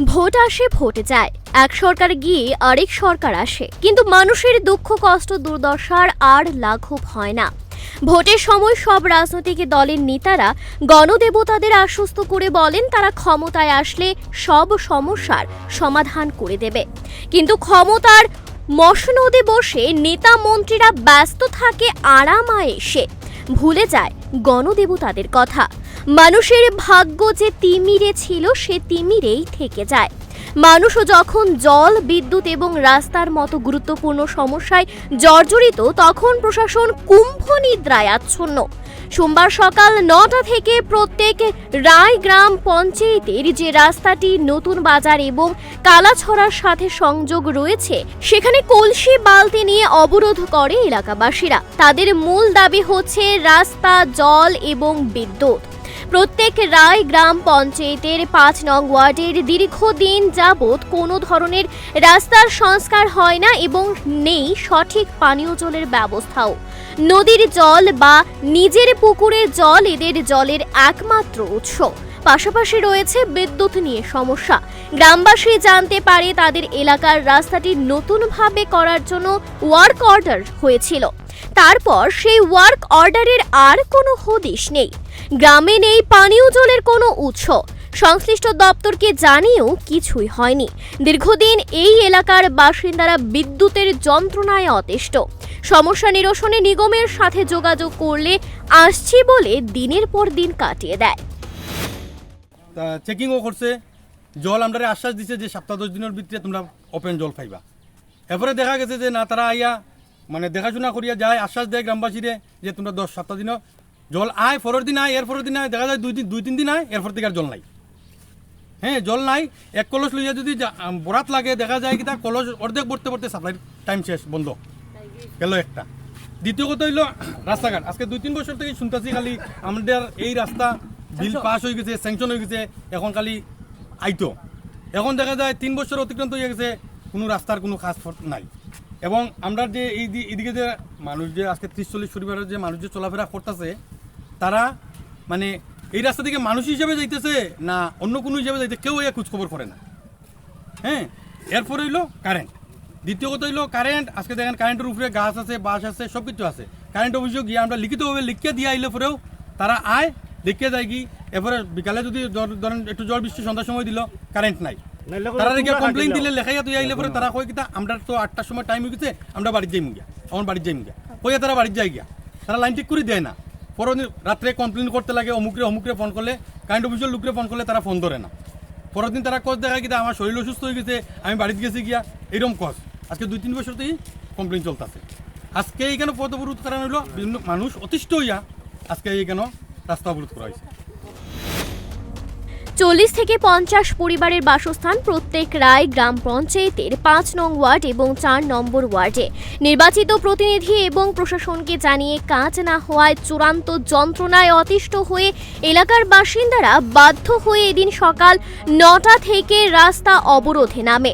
Vote আসে, ভোটে যায়। এক সরকার গিয়ে আরেক সরকার আসে। কিন্তু মানুষের দুঃখ, কষ্ট, দুর্দশার আর লাঘব হয় না। ভোটের সময় সব রাজনৈতিক দলের নেতারা গণদেবতাদের আশ্বস্ত করে বলেন, তারা ক্ষমতায় আসলে সব সমস্যার সমাধান করে দেবে। কিন্তু ক্ষমতার মসনদে বসে নেতা মন্ত্রীরা ব্যস্ত থাকে, আরামায় এসে ভুলে যায় গণদেবতাদের কথা। মানুষের ভাগ্য যে তিমিরে ছিল, সে তিমিরেই থেকে যায়। মানুষও যখন জল, বিদ্যুৎ এবং রাস্তার মতো গুরুত্বপূর্ণ সমস্যায় জর্জরিত, তখন প্রশাসন কুম্ভ নিদ্রায় আচ্ছন্ন। সোমবার সকাল নটা থেকে প্রত্যেক রায় গ্রাম পঞ্চায়েতের যে রাস্তাটি, নতুন বাজার এবং কালাছড়ার সাথে সংযোগ রয়েছে, সেখানে কলসি বালতি নিয়ে অবরোধ করে এলাকাবাসীরা। তাদের মূল দাবি হচ্ছে রাস্তা, জল এবং বিদ্যুৎ। প্রত্যেক রায় গ্রাম পঞ্চায়েতের পাঁচ নং ওয়ার্ডের দীর্ঘদিন যাবৎ কোনো ধরনের রাস্তার সংস্কার হয় না এবং নেই সঠিক পানীয় জলের ব্যবস্থাও। নদীর জল বা নিজের পুকুরের জল এদের জলের একমাত্র উৎস। পাশাপাশি রয়েছে বিদ্যুৎ নিয়ে সমস্যা। গ্রামবাসী জানতে পারে তাদের এলাকার রাস্তাটি নতুনভাবে করার জন্য ওয়ার্ক অর্ডার হয়েছিল। তারপর সেই ওয়ার্ক অর্ডারের আর কোনো হদিশ নেই। গ্রামে নেই পানীয় জলের কোনো উৎস। সংশ্লিষ্ট দপ্তরকে জানিয়েও কিছুই হয়নি। দীর্ঘদিন এই এলাকার বাসিন্দারা বিদ্যুতের যন্ত্রণায় অতিষ্ঠ। সমস্যা নিরসনে নিগমের সাথে যোগাযোগ করলে আসছি বলে দিনের পর দিন কাটিয়ে দেয়। চেকিংও করছে। জল আমরা আশ্বাস দিছে যে সপ্তাহ দশ দিনের ভিতরে তোমরা ওপেন জল পাইবা। এরপরে দেখা গেছে যে না, তারা আইয়া মানে দেখাশোনা করিয়া যায় আশ্বাস দেয় গ্রামবাসীরে যে তোমরা দশ সপ্তাহ দিনও জল আয় পরের দিন আয় এর পরের দিন আয় দেখা যায় দুই দিন দুই তিন দিন আয় এরপর থেকে আর জল নাই। হ্যাঁ জল নাই এক কলস লইয়া যদি বরাত লাগে দেখা যায় কি তা কলস অর্ধেক পড়তে পড়তে সাপ্লাই টাইম শেষ বন্ধ। গেল একটা। দ্বিতীয় কথা হইল রাস্তাঘাট। আজকে দুই তিন বছর থেকে শুনতেছি খালি আমাদের এই রাস্তা বিল পাস হয়ে গেছে স্যাংশন হয়ে গেছে এখন খালি আইতো। এখন দেখা যায় তিন বছর অতিক্রান্ত হয়ে গেছে কোনো রাস্তার কোনো কাজ নাই। এবং আমরা যে এই এদিকে যে মানুষ যে আজকে ত্রিশ চল্লিশ পরিবারের যে মানুষ যে চলাফেরা করতেছে, তারা মানে এই রাস্তা থেকে মানুষ হিসেবে যাইতেছে না অন্য কোনো হিসেবে যাইতে, কেউ এ খোঁজখবর করে না। হ্যাঁ? এরপরে হইল কারেন্ট দ্বিতীয় কথা হইল কারেন্ট আজকে দেখেন কারেন্টের উপরে গাছ আছে বাস আছে সব কিছু আছে। কারেন্ট অভিযোগ গিয়ে আমরা লিখিতভাবে লিখিয়ে দিয়ে আইলে পরেও তারা আয় লিখিয়ে যায় কি, এরপরে বিকালে যদি ধরেন একটু জল বৃষ্টি সন্ধ্যার সময় দিল কারেন্ট নাই। তারা দেখে কমপ্লেন দিলে লেখাইয়া তুই আইলে পরে তারা কয় কিতা আমরা তো আটটার সময় টাইম হয়ে গেছে আমরা বাড়ির যাই গিয়া আমার বাড়ির যাই গিয়া। কইয়া তারা বাড়ির যাই গিয়া। তারা লাইন ঠিক করে দেয় না। দিন রাত্রে কমপ্লেন করতে লাগে অমুকরে অমুকরে ফোন করলে কারেন্ট অফিসের লোকরে ফোন করলে তারা ফোন ধরে না। পরের দিন তারা কজ দেখা গিয়ে আমার শরীর অসুস্থ হয়ে গেছে আমি বাড়িতে গেছি গিয়া এরকম কজ আজকে দুই তিন বছর বছরতেই কমপ্লেন চলতেছে। আজকে এইখানে পথ অবরোধ করা হইল বিভিন্ন মানুষ অতিষ্ঠ হইয়া আজকে এইখানে রাস্তা অবরোধ করা হয়েছে চল্লিশ থেকে পঞ্চাশ পরিবারের বাসস্থান প্রত্যেক রায় গ্রাম পঞ্চায়েতের পাঁচ নং ওয়ার্ড এবং চার নম্বর ওয়ার্ডে। নির্বাচিত প্রতিনিধি এবং প্রশাসনকে জানিয়ে কাজ না হওয়ায় চূড়ান্ত যন্ত্রণায় অতিষ্ঠ হয়ে এলাকার বাসিন্দারা বাধ্য হয়ে এদিন সকাল নটা থেকে রাস্তা অবরোধে নামে।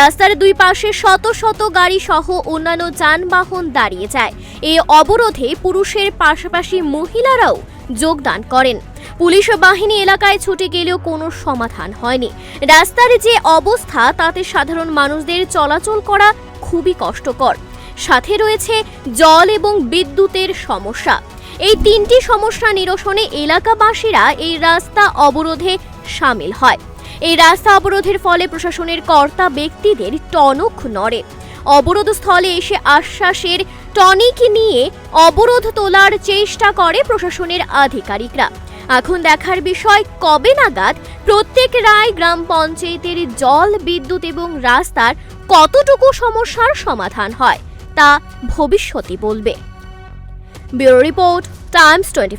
রাস্তার দুই পাশে শত শত গাড়ি সহ অন্যান্য যানবাহন দাঁড়িয়ে যায়। এই অবরোধে পুরুষের পাশাপাশি মহিলারাও যোগদান করেন। পুলিশ বাহিনী এলাকায় ছুটে গেলেও কোনো সমাধান হয়নি। রাস্তার যে অবস্থা, তাতে সাধারণ মানুষদের চলাচল করা খুবই কষ্টকর। সাথে রয়েছে জল এবং বিদ্যুতের সমস্যা। এই তিনটি সমস্যা নিরসনে এলাকাবাসীরা এই রাস্তা অবরোধে সামিল হয়। এই রাস্তা অবরোধের ফলে প্রশাসনের কর্তা ব্যক্তিদের টনক নড়ে। অবরোধ স্থলে এসে আশ্বাসের টনিক নিয়ে অবরোধ তোলার চেষ্টা করে প্রশাসনের আধিকারিকরা। এখন দেখার বিষয়, কবে নাগাদ প্রত্যেক রায় গ্রাম পঞ্চায়েতের জল, বিদ্যুৎ এবং রাস্তার কতটুকু সমস্যার সমাধান হয়, তা ভবিষ্যতে বলবে। Bureau report, Times twenty